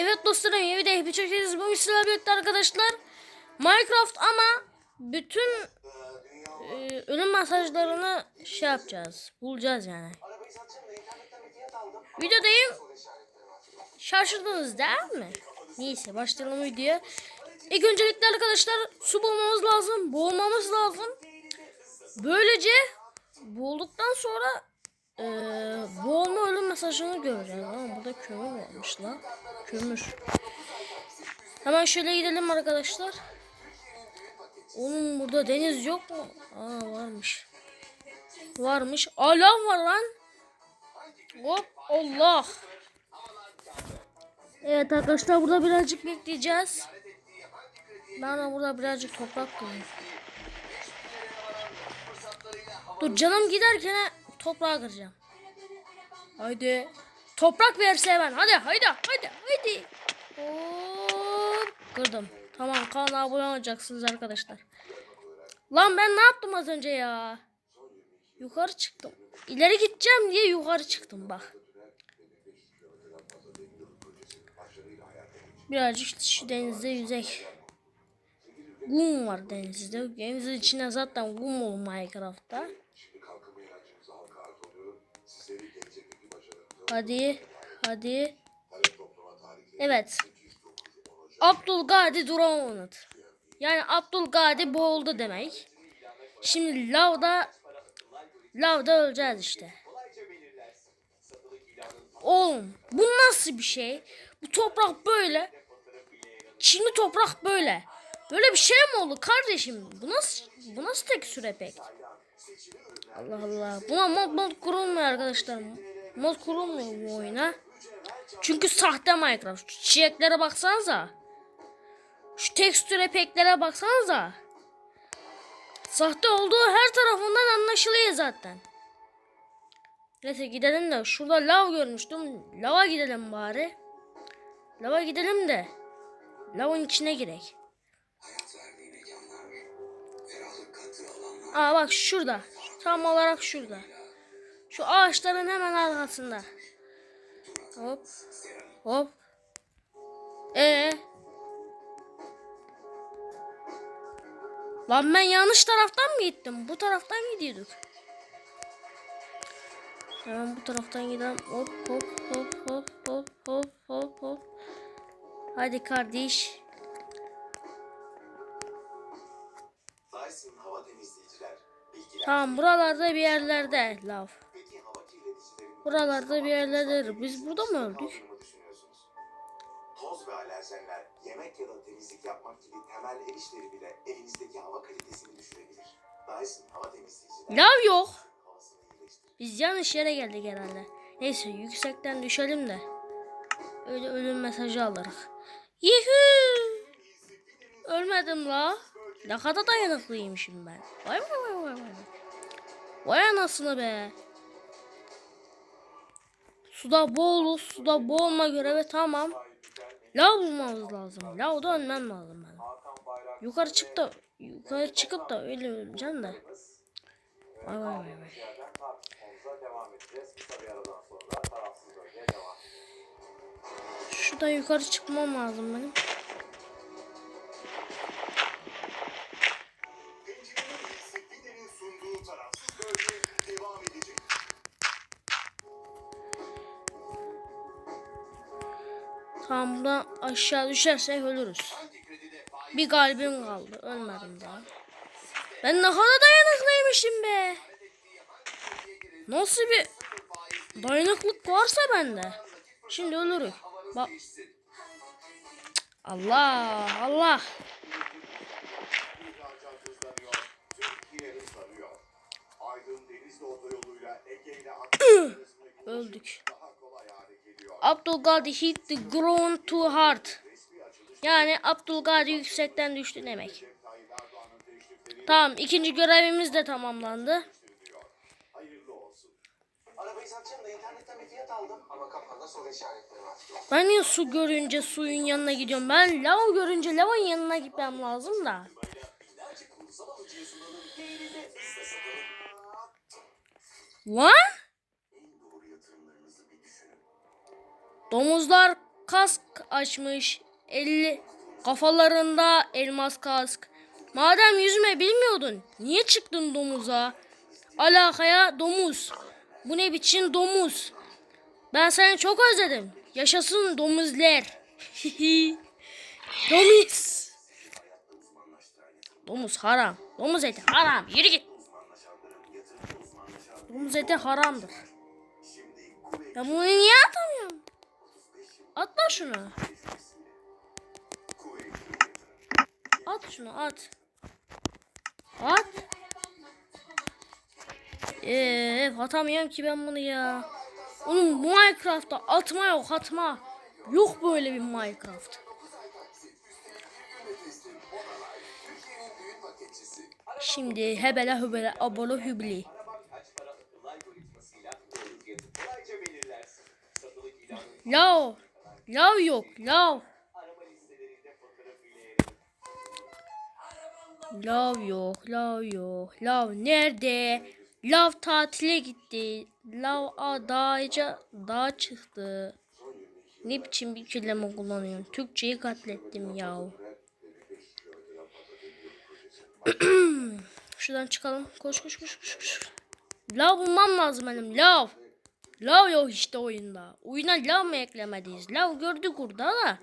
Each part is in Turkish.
Evet dostlarım yeni de bir çekeceğiz. Bu sizlerle birlikte arkadaşlar. Minecraft ama bütün e, ölüm mesajlarını şey yapacağız. Bulacağız yani. Videodayım. Şaşırdınız değil mi? Neyse başlayalım videoya. İlk öncelikle arkadaşlar su bulmamız lazım. Boğulmamız lazım. Böylece boğulduktan sonra e, boğulma ölüm mesajını göreceğiz. Ama burada kömür varmış la. Kömür. Hemen şöyle gidelim arkadaşlar. Onun burada deniz yok mu? Aa varmış. Varmış. Alam var lan. Hop Allah. Evet arkadaşlar burada birazcık bekleyeceğiz. Ben de burada birazcık toprak koyayım. Dur canım giderken toprağa kıracağım. Haydi. Toprak verse hemen. Hadi haydi haydi haydi. Hop. Kırdım. Tamam kanala abone olacaksınız arkadaşlar. Lan ben ne yaptım az önce ya? Yukarı çıktım. İleri gideceğim diye yukarı çıktım bak. Birazcık şu denizde yüzek. Kum var denizde. Denizin içine zaten kum olur Minecraft'ta. Hadi. Hadi. Evet. Abdülgadi duramadı. Yani Abdülgadi boğuldu demek. Şimdi lavda lavda öleceğiz işte. Oğlum bu nasıl bir şey? Bu toprak böyle. Şimdi toprak böyle. Böyle bir şey mi oldu kardeşim? Bu nasıl bu nasıl tek süre? Allah Allah. Buna mod mod kurulmuyor arkadaşlar. Mod kurulmuyor bu oyuna. Çünkü sahte Minecraft. Şu çiçeklere baksanıza. Şu tekstür efektlere baksanıza. Sahte olduğu her tarafından anlaşılıyor zaten. Neyse gidelim de şurada lav görmüştüm. Lava gidelim bari. Lava gidelim de. Lavın içine girek. Aa bak şurada. Tam olarak şurada. Şu ağaçların hemen arkasında. Hop. Hop. Ee. Lan ben yanlış taraftan mı gittim? Bu taraftan gidiyorduk. Hemen bu taraftan gidelim. Hop hop hop hop hop hop hop hop. Hadi kardeş. Tamam buralarda bir yerlerde lav. Buralarda bir yerlerde. Biz burada mı öldük? Toz ve alerjenler, yemek ya da temizlik yapmak gibi temel ev işleri bile evinizdeki hava kalitesini düşürebilir. Dyson hava temizleyiciler Lav yok. Biz yanlış yere geldik herhalde. Neyse yüksekten düşelim de. Öyle ölüm mesajı alırız. Yuhuu. Ölmedim la. Ne kadar dayanıklıymışım ben. Vay vay vay vay vay. Anasını be. Suda boğulur. Suda boğulma görevi tamam. Lav bulmamız lazım. Lavda ölmem lazım ben. Yukarı çık da yukarı çıkıp da öyle öleceğim de. Vay vay vay vay. Şuradan yukarı çıkmam lazım benim. Tamam buradan aşağı düşersek ölürüz. Bir kalbim kaldı. Ölmedim daha. Ben ne kadar dayanıklıymışım be. Nasıl bir dayanıklık varsa bende. Şimdi ölürük. Bak. Allah Allah. Öldük. Abdülgadi hit the ground too hard. Yani Abdülgadi yüksekten düştü demek. Tamam ikinci görevimiz de tamamlandı. Ben niye su görünce suyun yanına gidiyorum? Ben lav görünce lavın yanına gitmem lazım da. Binlerce Domuzlar kask açmış. Elli kafalarında elmas kask. Madem yüzme bilmiyordun, niye çıktın domuza? Alakaya domuz. Bu ne biçim domuz? Ben seni çok özledim. Yaşasın domuzlar. Domuz. Domuz haram. Domuz eti haram. Yürü git. Domuz eti haramdır. Ben bunu niye atamıyorum? Atla şunu. At şunu at. At. Eee atamıyorum ki ben bunu ya. Oğlum Minecraft'ta atma yok atma. Yok böyle bir Minecraft. Şimdi hebele hübele abone hübli. Lav. Lav yok lav. Lav yok, lav yok. Lav nerede? Lav tatile gitti. Lav dağca dağ çıktı. Ne biçim bir kelime kullanıyorum? Türkçeyi katlettim ya. Şuradan çıkalım. Koş koş koş koş. koş. Lav bulmam lazım benim. Lav. Lav yok işte oyunda. Oyuna lav mı eklemediyiz? Lav gördük burada da.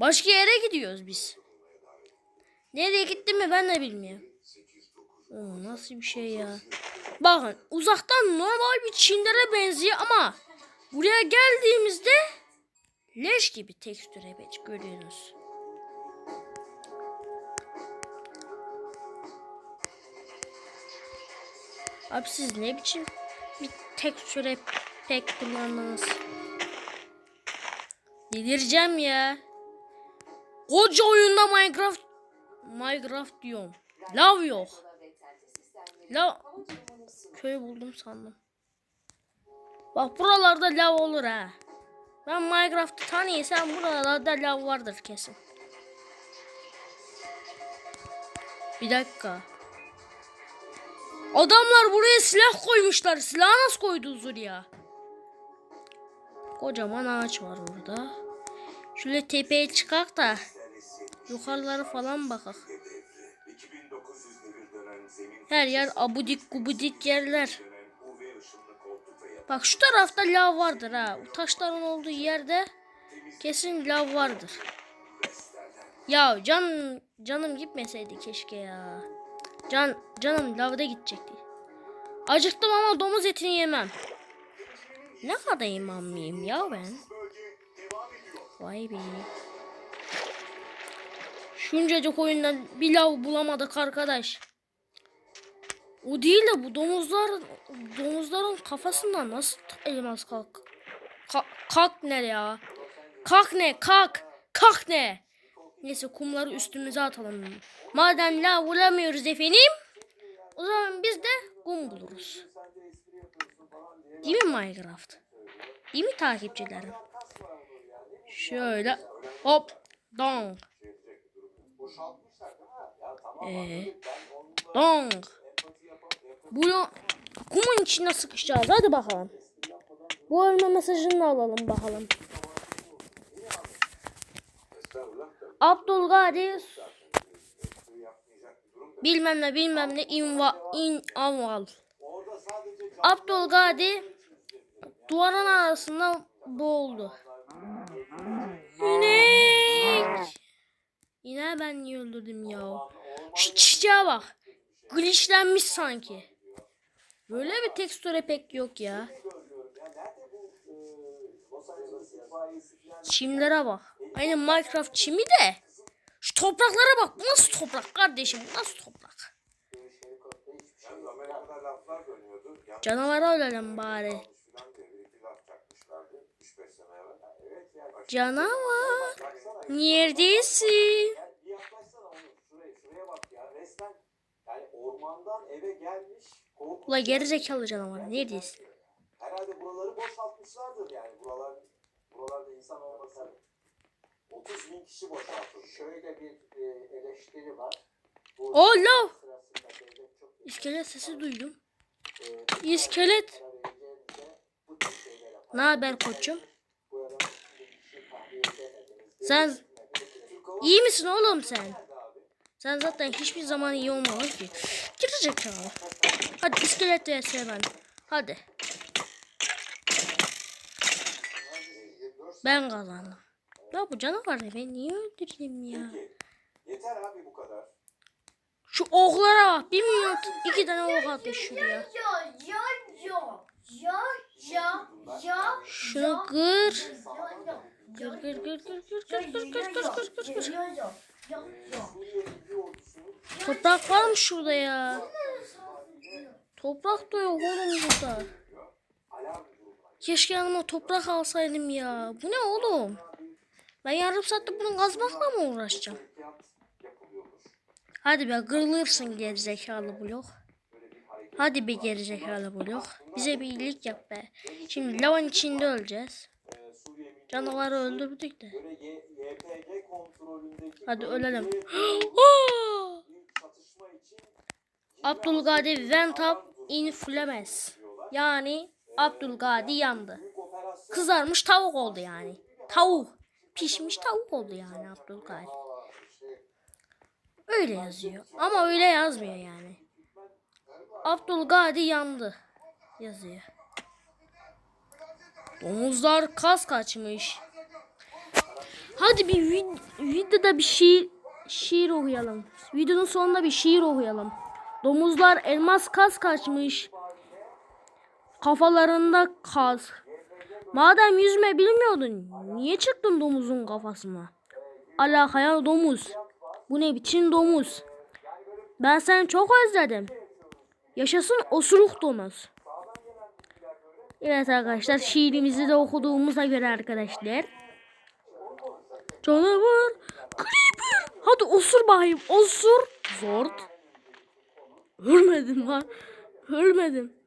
Başka yere gidiyoruz biz. Nereye gitti mi ben de bilmiyorum. Oo, nasıl bir şey ya. Bakın uzaktan normal bir çimlere benziyor ama buraya geldiğimizde leş gibi tekstür evet görüyorsunuz. Abi siz ne biçim bir tekstüre pek kullandınız? Delireceğim ya. Koca oyunda Minecraft Minecraft diyorum. Lav yok. Lav köy buldum sandım. Bak buralarda lav olur ha. Ben Minecraft'ı tanıyorsam buralarda lav vardır kesin. Bir dakika. Adamlar buraya silah koymuşlar. Silah nasıl koydunuz oraya? Kocaman ağaç var burada. Şöyle tepeye çıkak da yukarıları falan bakak. Her yer abudik gubudik yerler. Bak şu tarafta lav vardır ha. Bu taşların olduğu yerde kesin lav vardır. Ya can canım gitmeseydi keşke ya. Can canım lavda gidecekti. Acıktım ama domuz etini yemem. Ne kadar imam mıyım ya ben? Vay be. Şuncacık oyundan bir lav bulamadık arkadaş. O değil de bu domuzlar domuzların kafasından nasıl elmas kalk? Ka kalk ne ya? Kalk ne? Kalk. Kalk ne? Neyse kumları üstümüze atalım. Madem lav bulamıyoruz efendim. O zaman biz de kum buluruz. Değil mi Minecraft? Değil mi takipçilerim? Şöyle hop dong. Ee, dong. Bunu kumun içine sıkışacağız. Hadi bakalım. Bu ölme mesajını alalım bakalım. Abdülkadir bilmem ne bilmem ne inva in aval. Abdülkadir duvarın arasında boğuldu. İnek. Yine ben niye öldürdüm ya? Şu çiçeğe bak. Glitchlenmiş sanki. Böyle bir tekstüre pek yok ya. Çimlere bak. Aynı Minecraft çimi de. Şu topraklara bak. Nasıl toprak kardeşim? Nasıl toprak? Canavara ölelim bari. Canavar. Neredesin? Ula gerizekalı canavar. Neredesin? Herhalde buraları boşaltmışlardır yani. Buralar, buralarda insan olmasa 30 bin kişi boşaltılmış. Şöyle bir e, eleştiri var. Bu İskelet sesi duydum. e, İskelet. Ne haber koçum? Tahliye Sen iyi misin oğlum sen? Sen zaten hiçbir zaman iyi olmadın ki. Girecek abi. Hadi iskelet vs ben. Hadi. Ben kazandım. Ya bu canavar ne? Ben niye öldüreyim ya? Peki. Yeter abi bu kadar. Şu oklara bak. Bir milyon iki tane ok atmış şuraya. Ya ya ya ya ya ya Şunu kır. ya Kır kır kır kır kır kır kır kır kır kır kır kır. Toprak var mı şurada ya? Toprak da yok oğlum burada. Keşke yanıma toprak alsaydım ya. Bu ne oğlum? Ben yarım saatte bunu kazmakla mı uğraşacağım? Hadi be kırılırsın gerizekalı blok. Hadi be gerizekalı blok. Bize bir iyilik yap be. Şimdi lavan içinde öleceğiz. Canavarı öldürdük de. Hadi ölelim. Abdülkadir went up. Yani Abdülkadir yandı. Kızarmış tavuk oldu yani. Tavuk. Pişmiş tavuk oldu yani Abdülkadir. Öyle yazıyor. Ama öyle yazmıyor yani. Abdülkadir yandı. Yazıyor. Domuzlar kas kaçmış. Hadi bir vid- videoda bir şiir, şiir okuyalım. Videonun sonunda bir şiir okuyalım. Domuzlar elmas kas kaçmış. Kafalarında kas. Madem yüzme bilmiyordun, niye çıktın domuzun kafasına? Alakaya domuz. Bu ne biçim domuz? Ben seni çok özledim. Yaşasın osuruk domuz. Evet arkadaşlar şiirimizi de okuduğumuza göre arkadaşlar. Canavar. Creeper. Hadi osur bakayım. Osur. Zord. Ölmedim lan. Ölmedim.